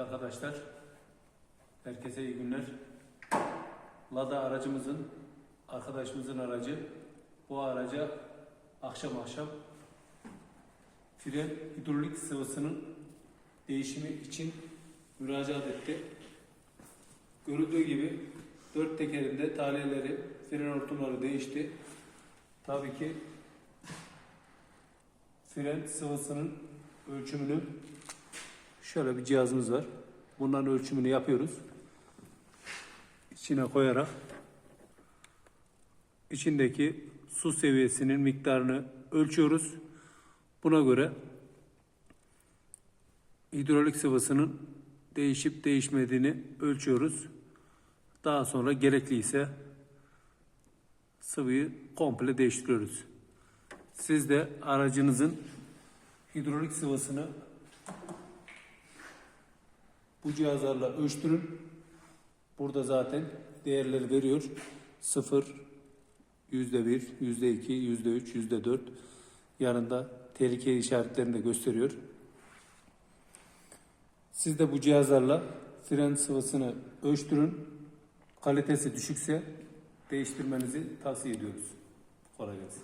arkadaşlar. Herkese iyi günler. Lada aracımızın, arkadaşımızın aracı. Bu araca akşam akşam fren hidrolik sıvısının değişimi için müracaat etti. Görüldüğü gibi dört tekerinde taliyeleri, fren hortumları değişti. Tabii ki fren sıvısının ölçümünü şöyle bir cihazımız var. Bunların ölçümünü yapıyoruz. İçine koyarak içindeki su seviyesinin miktarını ölçüyoruz. Buna göre hidrolik sıvısının değişip değişmediğini ölçüyoruz. Daha sonra gerekliyse sıvıyı komple değiştiriyoruz. Siz de aracınızın hidrolik sıvısını bu cihazlarla ölçtürün. Burada zaten değerleri veriyor. 0, yüzde bir, yüzde iki, yüzde üç, yüzde dört. Yanında tehlike işaretlerini de gösteriyor. Siz de bu cihazlarla fren sıvısını ölçtürün. Kalitesi düşükse değiştirmenizi tavsiye ediyoruz. Kolay gelsin.